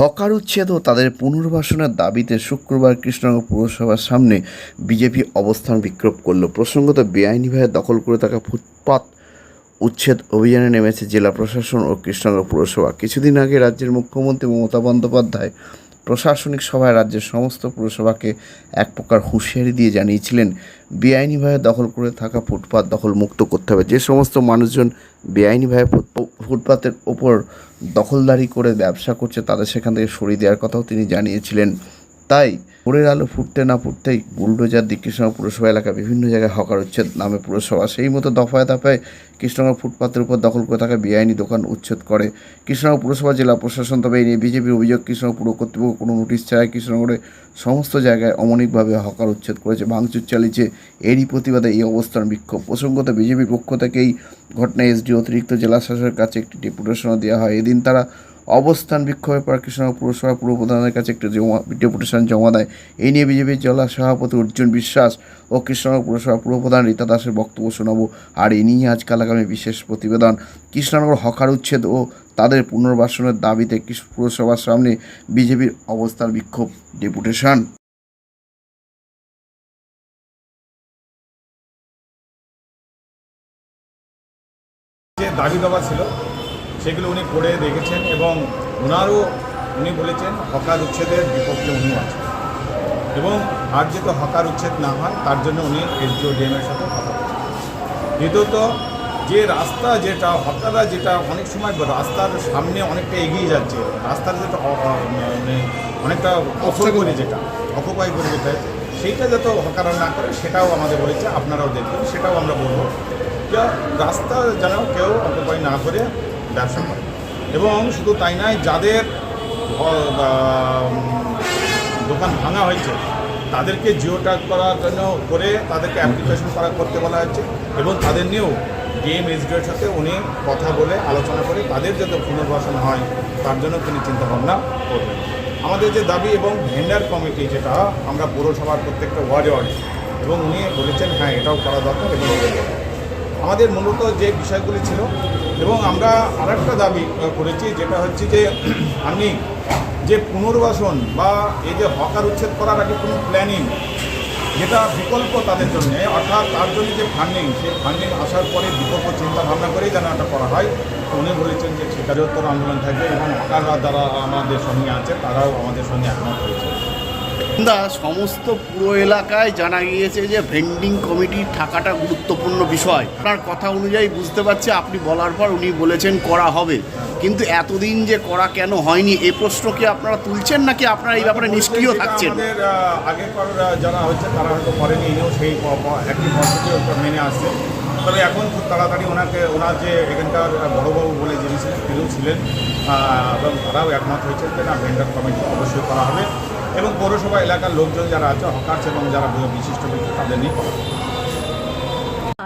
Hawker উচ্ছেদ ও তাদের পুনর্বাসনের দাবিতে শুক্রবার কৃষ্ণনগর পুরসভার সামনে বিজেপি অবস্থান বিক্ষোভ করল। প্রসঙ্গত বেআইনিভাবে দখল করে থাকা ফুটপাত উচ্ছেদ অভিযানে নেমেছে জেলা প্রশাসন ও কৃষ্ণনগর পুরসভা। কিছুদিন আগে রাজ্যের মুখ্যমন্ত্রী মমতা বন্দ্যোপাধ্যায় প্রশাসনিক সভায় রাজ্যের সমস্ত পুরসভাকে এক প্রকার হুঁশিয়ারি দিয়ে জানিয়েছিলেন বেআইনিভাবে দখল করে থাকা ফুটপাত দখল মুক্ত করতে হবে। যে সমস্ত মানুষজন বেআইনিভাবে ফুট- ফুটপাতের ওপর দখলদারি করে ব্যবসা করছে, তাদের সেখান থেকে সরিয়ে দেওয়ার কথাও তিনি জানিয়েছিলেন। তাই ভোরের আলো ফুটতে না ফুটতেই বুলডোজার দিয়ে কৃষ্ণনগর পুরসভা এলাকা বিভিন্ন জায়গায় হকার উচ্ছেদ নামে পুরসভা। সেই মতো দফায় দফায় কৃষ্ণনগর ফুটপাতের উপর দখল করে থাকা বেআইনি দোকান উচ্ছেদ করে। কৃষ্ণনগর পুরসভা জেলা প্রশাসন তবে এই নিয়ে বিজেপির অভিযোগ, কৃষ্ণনগর পুর কর্তৃপক্ষ কোনো নোটিশ ছাড়াই কৃষ্ণনগরে সমস্ত জায়গায় অমনিকভাবে হকার উচ্ছেদ করেছে, ভাঙচুর চালিয়েছে। এরই প্রতিবাদে এই অবস্থান বিক্ষোভ। প্রসঙ্গত বিজেপির পক্ষ থেকে এই ঘটনায় এসডি অতিরিক্ত জেলা শাসকের কাছে একটি ডেপুটেশনও দেওয়া হয়। এদিন তারা অবস্থান বিক্ষোভের পর কৃষ্ণনগর পুরসভা পূর্ব প্রধানের কাছে একটি জমা ডেপুটেশন জমা দেয়। এই নিয়ে বিজেপির জেলা সভাপতি অর্জুন বিশ্বাস ও কৃষ্ণনগর পুরসভা পুর প্রধান রীতা দাসের বক্তব্য শোনাবো। আর এ নিয়ে আজকাল আগামী বিশেষ প্রতিবেদন। কৃষ্ণনগর হকার উচ্ছেদ ও তাদের পুনর্বাসনের দাবিতে পুরসভার সামনে বিজেপির অবস্থান বিক্ষোভ। ডেপুটেশন। দাবি দাবা ছিল সেগুলো উনি করে দেখেছেন এবং ওনারও উনি বলেছেন হকার উচ্ছেদের বিপক্ষে উনি আছেন। এবং আর যাতে হকার উচ্ছেদ না হয়, তার জন্য উনি এসডিও ডিএমের সাথে কথা দ্বিতীয়ত, যে রাস্তা যেটা, হকাররা যেটা অনেক সময় রাস্তার সামনে অনেকটা এগিয়ে যাচ্ছে, রাস্তার যেটা মানে অনেকটা অফল করে যেটা অকুপাই করে যেটা, সেইটা যাতে হকাররা না করে, সেটাও আমাদের বলেছে, আপনারাও দেখবেন, সেটাও আমরা বলব। রাস্তা যেন কেউ অকুপাই না করে ব্যবসা করে। এবং শুধু তাই নয়, যাদের দোকান ভাঙা হয়েছে, তাদেরকে জিও ট্যাগ করার জন্য করে তাদেরকে অ্যাপ্লিকেশন করা, করতে বলা হচ্ছে এবং তাদের নিয়েও ডিএম এসডিওর সাথে উনি কথা বলে, আলোচনা করে তাদের যাতে পুনর্বাসন হয়, তার জন্য তিনি চিন্তাভাবনা করবেন। আমাদের যে দাবি এবং ভেন্ডার কমিটি যেটা, আমরা পৌরসভার প্রত্যেকটা ওয়ার্ডে ওয়ার্ডে এবং উনি বলেছেন হ্যাঁ এটাও করা দরকার এবং। আমাদের মূলত যে বিষয়গুলি ছিল এবং আমরা আরেকটা দাবি করেছি, যেটা হচ্ছে যে আমি যে পুনর্বাসন বা এই যে হকার উচ্ছেদ করার আগে কোনো প্ল্যানিং যেটা বিকল্প তাদের জন্য, অর্থাৎ তার জন্য যে ফান্ডিং সেই ফান্ডিং আসার পরে বিকল্প চিন্তা ভাবনা করেই যেন এটা করা হয়। উনি বলেছেন যে শিকারোত্তর আন্দোলন থাকবে এবং হকাররা যারা আমাদের সঙ্গে আছে, তারাও আমাদের সঙ্গে একমত হয়েছে। দা সমস্ত পুরো এলাকায় জানা গিয়েছে যে ভেন্ডিং কমিটির থাকাটা গুরুত্বপূর্ণ বিষয়। আপনার কথা অনুযায়ী বুঝতে পারছি আপনি বলার পর উনি বলেছেন করা হবে। কিন্তু এতদিন যে করা কেন হয়নি এ প্রশ্ন কি আপনারা তুলছেন নাকি আপনারা এই ব্যাপারে নিষ্ক্রিয় থাকছেন? আগেকার যারা হচ্ছে তারা হয়তো করেনি সেই একই মেনে আসছে। তবে এখন খুব তাড়াতাড়ি ওনাকে ওনার যে এখানকার বড়বাবু বলে যিনি ছিলেন এবং তারাও একমত হয়েছেন যে না ভেন্ডার কমিটি অবশ্যই করা হবে। এবং পৌরসভা এলাকার লোকজন যারা আছে হকার্স এবং যারা বিশিষ্ট ব্যক্তি তাদের নিয়ে করা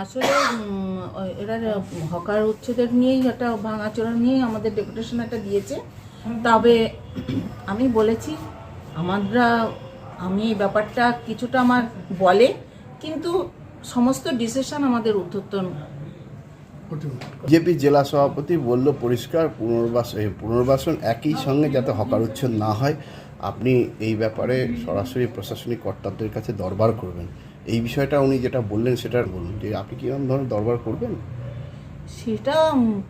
আসলে এরা হকার উচ্ছেদের নিয়েই একটা ভাঙাচোরা নিয়েই আমাদের ডেপুটেশন একটা দিয়েছে। তবে আমি বলেছি আমরা আমি এই ব্যাপারটা কিছুটা আমার বলে কিন্তু সমস্ত ডিসিশন আমাদের ঊর্ধ্বতন বিজেপি জেলা সভাপতি বলল পরিষ্কার পুনর্বাসন পুনর্বাসন একই সঙ্গে যাতে হকার উচ্ছেদ না হয় আপনি এই ব্যাপারে সরাসরি প্রশাসনিক কর্তাদের কাছে দরবার করবেন। এই বিষয়টা উনি যেটা বললেন সেটা বলুন যে আপনি কীরকম ধরনের দরবার করবেন? সেটা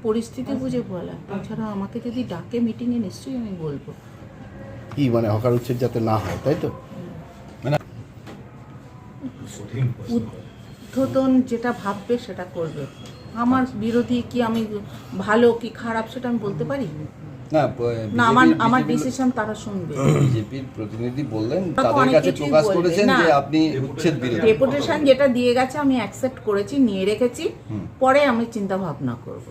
পরিস্থিতি বুঝে বলা। তাছাড়া আমাকে যদি ডাকে মিটিংয়ে নিশ্চয়ই আমি বলব। কি মানে হকার উচ্ছেদ যাতে না হয় তাই তো? উদ্ধতন যেটা ভাববে সেটা করবে। আমার বিরোধী কি আমি ভালো কি খারাপ সেটা আমি বলতে পারি? না না আমার আমার ডিসিশন তারা শুনবে। বিজেপির প্রতিনিধি বললেন তাদের কাছে প্রকাশ করেছেন যে আপনি উচ্ছেদ বিরোধী। ডেপুটেশন যেটা দিয়ে গেছে আমি অ্যাকসেপ্ট করেছি নিয়ে রেখেছি। পরে আমি চিন্তা ভাবনা করব।